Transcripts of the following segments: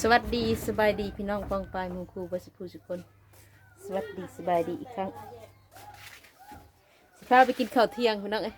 สวัสดีสบายดีพี่น้องปองปายหมูครูบาสิภูสุกคน สวัสดีสบายดีอีกครั้งสิพาไปกินข้าวเที่ยงพี่น้องเอ้ย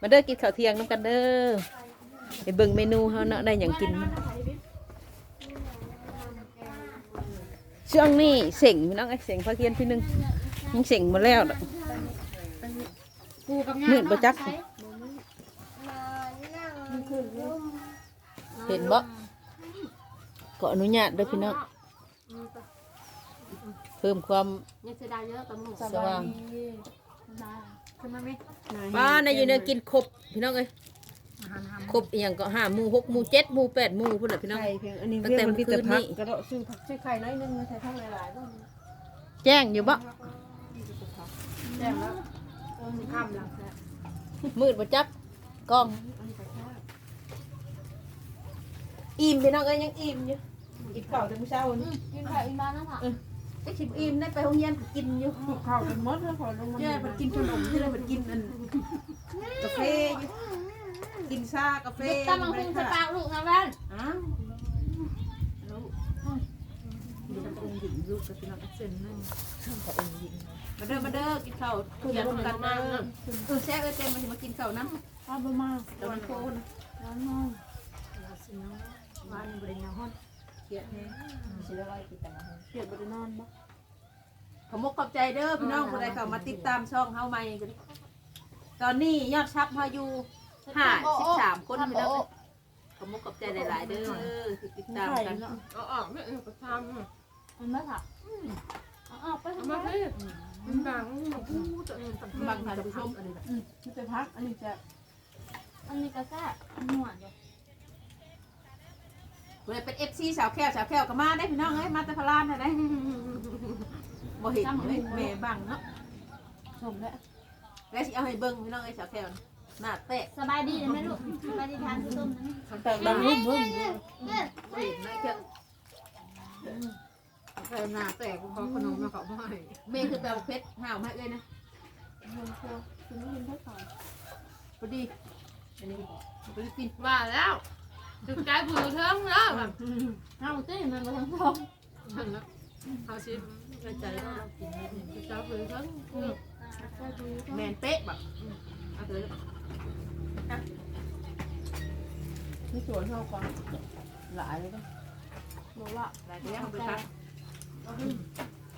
มาเด้อกินข้าวเที่ยงน้ำกันเด้อไปเบิ่งเมนูเฮาเนาะได้หยังกิน ช่วงนี้เสียงพี่น้องเอ้ยเสียงพระเคียนพี่หนึงยังเสียงหมาแล้วดอกปูกับมืดบ่จัก เห็นบ่ก็อนุญาตเด้อพี่น้องเพิ่มความยังเสียดายเยอะกับหมูสว่างขึ้นมาไหมบ้านในอยู่เนี่ยกินครบพี่น้องเอ้ยอาหารทครบอหย่างก็ห้าหมู่หกหมู่เจ็ดหมู่แปดหมู่พุ่นแหละพี่น้องไข่เพียงอันนี้ตั้เพีงยแต่งมันพี่แต่เมื่อคืนพักนี้กระโดดซื้อผักซื้อไข่น้อยนึงมาใส่ทั้งหลายๆก็แจ้งอยู่บ่แจ้งแล้วำเออข้ามหลังแซ่บมืดบ่จับกล้อง อันนี้ก็แค่อิ่มพี่น้องเอ้ยยังอิ่มอยู่อิ่มข้าวแต่มื้อเช้านี่กินไข่อินบ้านนะค่ะไอ้ชิบอิ่มได้ไปโรงเรียนก็กินอยู่ข้าวเป็นมดแล้วพอลงมาเนี่ยมันกินขนมที่เรามันกินอันกาแฟอยู่กินชากาแฟเด็กตั้งมังคุดใส่ปากลูกนะแว่นอ้าวแล้วอยู่กับองค์หญิงลูกกับพี่น้องเส้นนั่งกับองค์หญิงมาเด้อมาเด้อกินข้าวคุยกันกันเด้อเออแซ่บเอ้ยเต็มมาสิมากินข้าวน้ำข้าวประมาณตะวันโคนร้อนมาก บ้านบริเวณห้องเขียดแห้งสิละร้อยกินแต่ละห้องเกียดบริโนอนบ่ขอมกขอบใจเด้อพี่น้องผู้ใดเข้ามาติดตามช่องเฮาใหม่กันตอนนี้ยอดชับเฮาอยู่ห้าสิบสามคนพี่น้องขอมกขอบใจหลายๆเด้อที่ติดตามกันเนาะอาออกไม่เออปทามอะมันไม่ค่ะเอาออกไปทำไมมาให้มันบังมันพูดตัวเองต่างบางท่านผู้ชมอันนี้จะพักอันนี้จะอันนี้ก็แซ่บหวานอยู่ ผู้ใดเป็น FC สาวแก้วสาวแก้วก็มาได้พี่น้องเอ้ยมาแต่พลานได้บ่เห็นเอ้ยแม่บังเนาะสมแล้วแล้วสิเอาให้เบิ่งพี่น้องเอ้ยสาวแก้วหน้าเตะสบายดีไหมลูกสบายดีทานข้าวต้มนะนี่แต่ดังรุ่มรุ่มบ่เห็นนะเจ้าแค่หน้าแตกเขาขนมมาเขาไม่ให้แม่คือแปลว่าเพชรห่าวมาเอ้ยนะเงินเชียวคุณไม่ยินเท่าไหร่พอดีอันนี้พอดีกินว่าแล้ว จุดใจผู้เทิงแล้วแบบเอาสิมันมาทั้งสองนั่นแหละเขาชิมในใจเรากินจุดใจผู้เทิงแมนเป๊ะแบบเอาเลยที่สวนเท่ากันหลายเลยก็บอกว่าหลายเดือนไปครับ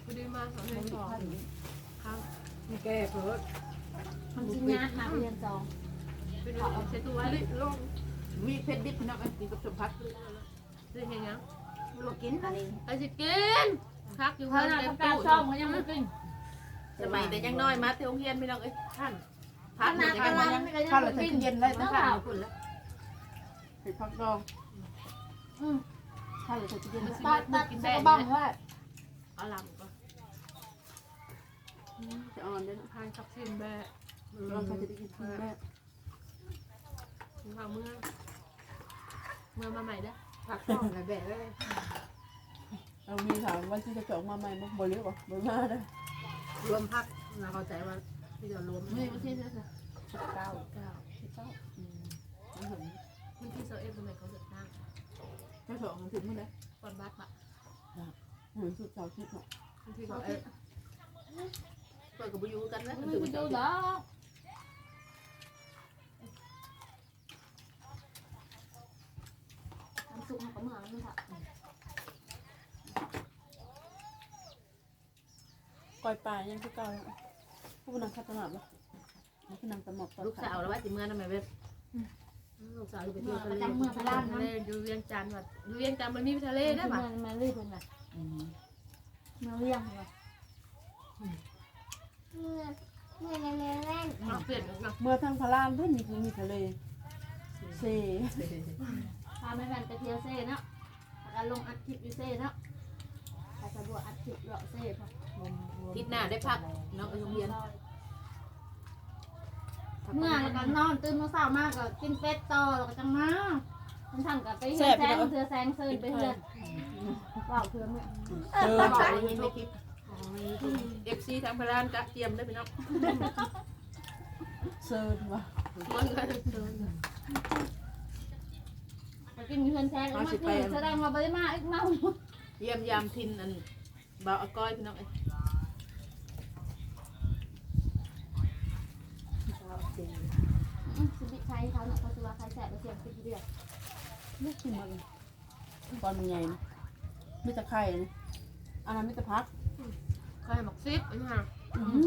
พอดีมาเขาให้สองครับมีแก่เพิดทำชิ้นงานมาเรียนสองเป็นเอาเช็ดตัวลิลง มีเพชรดิบพี่น้องกันกินกับสมพัดได้เห็นยังลวกกินอันนี้ไอ้สิกินพักอยู่เขาข้างหน้าในทำการตู้ซ่อมมันยังไม่กินสมัยแต่ยังน้อยมาเที่ยวโรงเรียนพี่น้องเอ้ยท่านขพัดนาดจะกะยังลัมางยังนี่ก็ยังข้าวเหลืไม่อกินเย็นเลยต้นะองข้าวเผาคุณแล้วเห็ดผักดองข้าวเหลือเย็นตัดตัดใส่กระบังไว้เอาลำก็จะอ่อนเด้อทานกับซิมแบะเราจะได้กินแม่ทางเมื่อเมื่อมาใหม่ได้พักก่อนแบบเลยเรามีถามว่าที่จะจองมาใหม่บ่บ่เรียกว่าบ่มาได้รวมพักเราเข้าใจว่าที่จะรวมนี่ไมันที่เท่ไหร่เก้าเก้าเก้าอืมมันถึงวันที่เซอเอฟทำไมเขาเดือดร้อนแค่สองถึงมันได้ก่อนบัตรอะเหมือนสุดเสาร์ทิตย์เนาะที่เขาเอฟเปิดกับบุยูกันนะไม่ถือไปว่าดูเจ้าหรอทำ สุกมันก็เหมือนกันค่ะก้อยปลายังคือเก่าผู้นำคัดตลาดบ่ผู้นำตำหมอกลูกสาวแล้วว่าสิเมื่อนั่นแม่เว็บลูกสาวไปเที่ยวทะเลทะเลอยู่เวียงจันทร์ว่ะอยู่เวียงจันทร์มันมีทะเลได้ปะมันมาเรียกเป็นไงมาเรียกไงมาเปลี่ยนนะเมื่อทางพารามเพิ่นมีคือมีทะเลเซ พาแม่แฟนไปเที่ยวเซ่เนาะการลงอัดคลิปอยู่เซ่เนาะใครจะบวอัดคลิปเลาะเซ่พอทิศหน้าได้พักน้องไปโรงเรียนเมื่อแล้วก็นอนตื่นมาเช้ามากก็กินเป็ดต่อแล้วก็จังมาฉันทำกับไปเฮือแซงเธอแซงเซินไปเฮือนว่าเพื่อนเนี่ยเจอบอกได้ยินในคลิปเอฟซีทางพลานกะเตรียมได้พี่น้องเซิร์นว่ะมันก็ไป กินเงินแซงมากินแสดงว่าบ่ได้มาอีกเมาเยี่ยมยามทินอันบ่าวอาก้อยพี่น้องเอ้ยสิบิใช้เขาเนาะเขาสิว่าใครแสบไปเสียบกินเดือดไม่กินมันตอนมันใหญ่นะไม่จะไข่นะอันนั้นไม่จะพักใครหมักซิปอันนี้ฮะอืม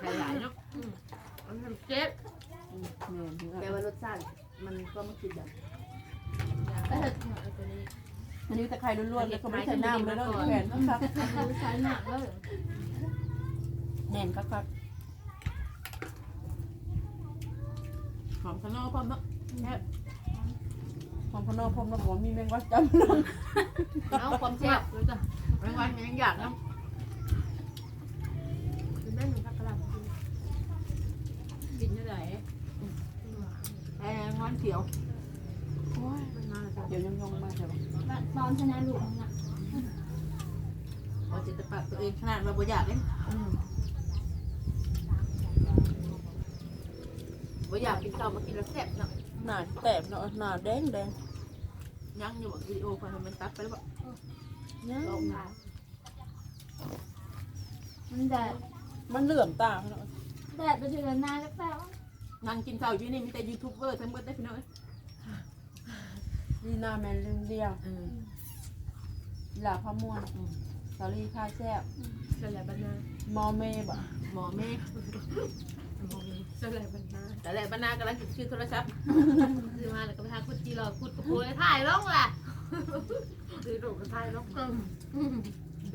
ไข่หลายเนาะอันนี้เจ็บแม่นแต่ว่ารสชาติมันก็ไม่คิดแบบไปเถ อะตัวนี้อันนี้แต่ไข่ล้วนๆแล้วก็ไม่ใส่น้ำเลยแล้วแขวนก็ครับใช้หนักเลยแน่นครับครับหอมข้างนอกพร้อมเนาะแค่ของพนอพรมระบอกมีแมงวัดจำเอาความแซ่บเลยจ้ะไม่วันยังอยากเนาะคือแม่หนูพักกระหล่ำกินกินยังไงแอ้งอนเขียวโอ้ยมันมาแล้ว เดี๋ยวยังยงมาใช่ปะตอนชนะลูกมึงอะเอาจิตปะตัวเองขนาดเราบ่อยากเลยอืมบ่อยากกินข้าวมากินแล้วแซ่บเนาะหนาแตกเนาะหนาแดงแดงยังอยู่บอกวิดีโอคนมันตัดไปแล้วบ่เนี่ยลงมามันแดดมันเหลื่อมตาเนาะแดดไปถึงนานแล้วแป๊บนั่งกินข้าวอยู่นี่มีแต่ยูทูบเบอร์ทั้งหมดได้พี่น้อง ดีนาแมนลืมเดียวอืมหลาพะม่วนสาลีข้าวแซ่บเสลายบันนามอเมบะหมอแม่เสลายบันนาแต่แหละบรรณากำลังชื่อโทรศัพท์ซื้อมาแล้วก็ไปทางคุดจีรอคุดกระปุยถ่ายลงล่ะตีดูกถ่ายลง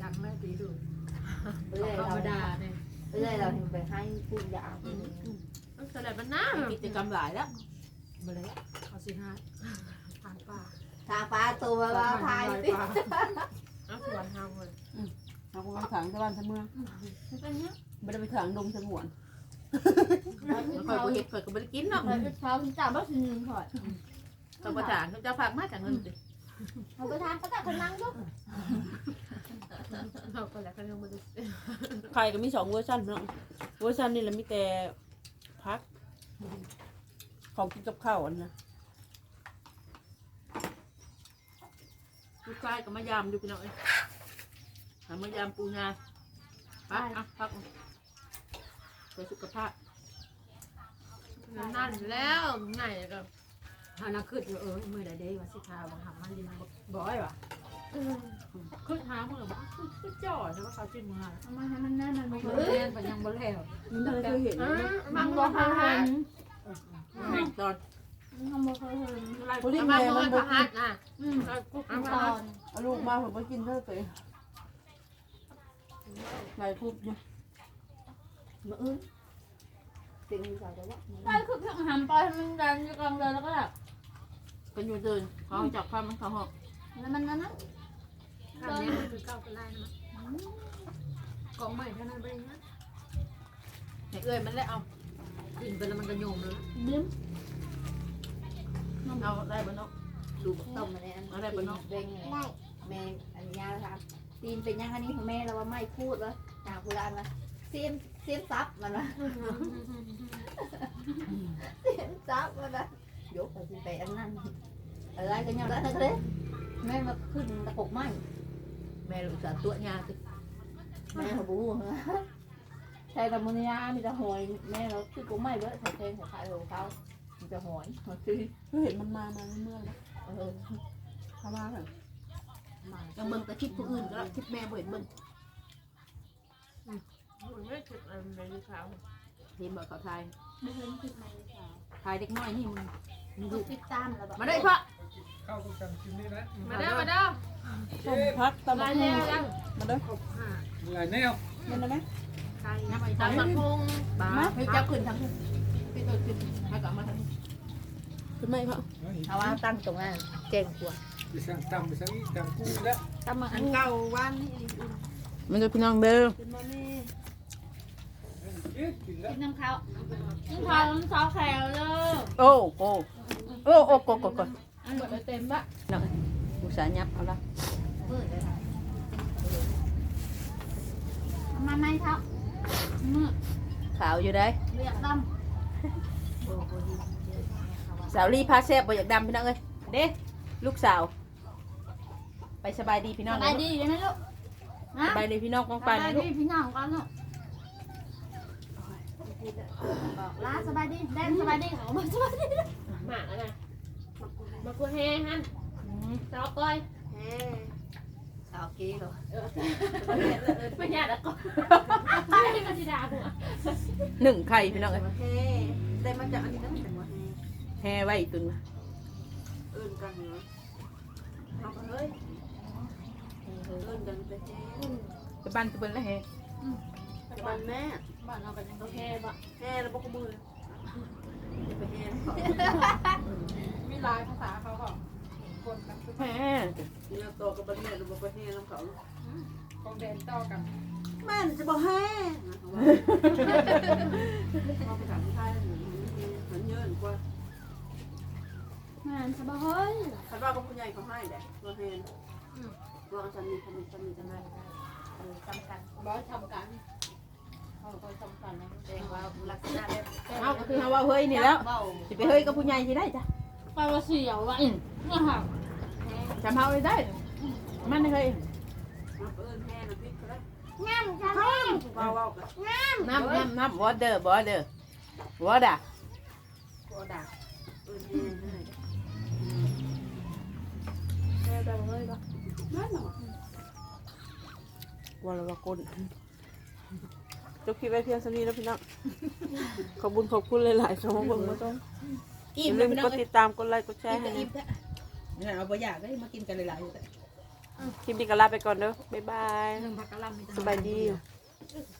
ดังแม่ตีดูเรื่อยธรเรารมดาเนี่ยเรื่อยเราถึงไปให้ผู้ยาเสลายบันนากิจกรรมหลายแล้วมาเลยเอาสิฮะผ่านป่าทางฟ้าตัวมาพายสิเอาสวนทางเลยเราก็ไปถังตะวันตะเมืองมันเป็นเนี้ยไม่ได้ไปถังดงสงวนแล้วค่อยบ่เฮ็ดค่อยก็บ่ได้กินเนาะเราจะเช้าจับว่าถึงหนึ่งถอดต้องประทานเจ้าฝากมาจากเงินสิเขาไปทานก็แต่คนนั่งด้วยเราก็แล้วก็ยังมาดูไข่ก็มีสองเวอร์ชันเนาะเวอร์ชันนี่แหละมีแต่พัก ของกินกับข้าวอันนะ ลูกชายก็มายามอยู่พี่น้องเอ้ยหามายามปูงาพักอะพักเพื่อสุขภาพนั่นแล้วไงก็ฮานาขึ้นเออเมื่อใดได้ว่าสิทาบังคับมันดิบ่อยว่ะขึ้นหาเมื่อบ่ขึ้นจ่อใช่ป่ะเขาจิ้มมาเอามาให้มันแน่นมันเอเฮ้อยเล่นไปยังบ่แล้วมันไม่เคยเห็นอ่าเลยบางบบ่อกพาเขาหัเห็นนตอน เขาบอกเขาเห็นคนที่บางแม่บ่มันบพาอกหันอะอืมกุ๊กตอนเอาลูกมาผมก็กินเท่าตัวไงคุบเนี่ยมื้ออื่นติงสาวจะว่าได้คือเพิ่งหันไปมันดันอยู่กลางเดินแล้วก็แบบกันอยู่เดินเขาจับความมันเขาหอกแล้วมันนั่นนะทำเนี่ยคือเก้ากันได้นะกองใหม่เท่านั้นไปนะให้เอ้ยมันแล้วเอากินไปแล้วมันก็โยมแล้วบิ้ม เอาได้บ่เนาะดูบ่ต้มมาเนี่ยอะไรบ่เนาะเร่งเลยแม่อันยาครับตีนเป็นยังอันนี้ของแม่เราว่าไม่พูดวะทางโบราณว่าเสียมเสียมซับมันวะเสียมซับมันวะยกไปไปอันนั้นอะไรกันยังไงทั้งเลยแม่มาขึ้นตะกกไม้แม่ลูกสาวตัวยาสิแม่เขาบูใช่กับมุนียามีแต่หอยแม่เราคือกูไม่เบิดเขาเพลงของใครของเขา มีแต่หอยมันคือก็เห็นมันมามาเมื่อแล้วเออเขามาแบบมายังเบิ่งแต่คลิปผู้อื่นก็แล้วคลิปแม่บ่เห็นเบิ่งมันไม่ถูกอะไรในขาวเห็นบ่เขาทายไม่เคยคิดมาเลยค่ะทายเด็กน้อยนี่มึงมีลูลูกกติดตามแล้วแบบมาได้พ่อเข้ากันกินนี่นะมาเด้อมาเด้อต้มพักตะลาบัยกแนหุ่งวยังมาเด้อหลายแนวมันได้ไหมใครน้ำไอ้ตาตามมบัมากพุงปลาให้จับขึ้นทั้งขึ้นพี่ตัวขึ้นให้กลับมาทั้ง ขึ้นไหมครับเอาว่าตั้งตรงนั้นเจ๋งกว่าไปสั่งตำไปสั่งอีตำกูแล้วตั้งมาอันเก่าวันนี้มันจะพี่น้องเด้อขึ้นมาแม่เอ๊ะกินแล้วกินน้ำข้าวน้ำข้าวน้ำซอสแขวเลยโอ้โอ้โอ้โอ้กดกดกดอันหมดเลยเต็มบะน้องอุตส่าห์ยับเอาละมืดเลยค่ะเอามาไหมเท้ามือขาวอยู่ได้เรียกดโอ้โหดี สาวรีพาแซ่บบ่อยากดำพี่น้องเอ้ยจเด้ลูกสาว ไปสบายดีพี่น้องสบายดีได้ไหมลูกนะสบายดีพี่น้องกองสไปบายนะลูดีกพี่น้องกันลูกบอกลาสบายดีแดนสบายดีเขาบอกสบายดีหมากนะมากูแห้ฮันสาวก้อยเฮ้สาวกี้เหรอไม่ยากแล้วก็ไม่ก็จิดากูหนึ่งไข่พี่น้องเอ้ยเฮ้ได้มาจากอันนี้นั่นแต่ว่าเฮ้ แห่ไว้อีกตุนมาอื่นกันเนาะเอาไปเฮ้ยอื่นกันไปเฮ้จะบ้านจะเบิ้ลแล้วแห่จะบ้านแม่บ้านเราเป็นยังไงโอเคบ่แห่แล้วบอกมือไปแห่มีลายภาษาเขาก็คนกันคือแห่เนี่ยโตกับบ้านแม่เราบอกไปแห่น้ำเขากองแดนต่อกันแม่จะบอกแห่เขาไปถามใครเหมือนเยอะกว่า งานสบายเฮ้ยคันว่าก็ผู้ใหญ่เขาให้แหละว่าแห่ว่าฉันมีฉันมีฉันมีฉันให้ทำกันร้อยทำกันเขาก็ทำกันนะแจ้งว่าลักษณะแบบเอาก็คือเฮาว่าเฮ้ยนี่แล้วสิไปเฮ้ยกับผู้ใหญ่สิได้จ้ะไปว่าเสียวว่ะเนี่ยค่ะจำเฮาเลยได้ มันเฮ้ยมาเอิญแห่น้ำพริกก็ได้งามจังเลยว่าว่ากันน้ำน้ำน้ำวอเดอร์วอเดอร์วอดอะก็ด่าเอิญแห่ให้ แห่แต่เฮ้ยก็นั่นเหรอวอลวะกุนจบคลิปไว้เพียงเท่านี้แล้วพี่น้อง ขอบคุณขอบคุณหลายๆสำหรับเบิ่งมาต้องอย่าลืมกดติดตามกดไลค์กดแชร์ให้นะเนี่ยเอาไปอยากได้มากินกันหลายๆอยู่แต่ คลิปนี้ก็ลาไปก่อนเด้อบ๊ายบายหนึ่งพักกะหล่ำมีแต่ สบายดี เ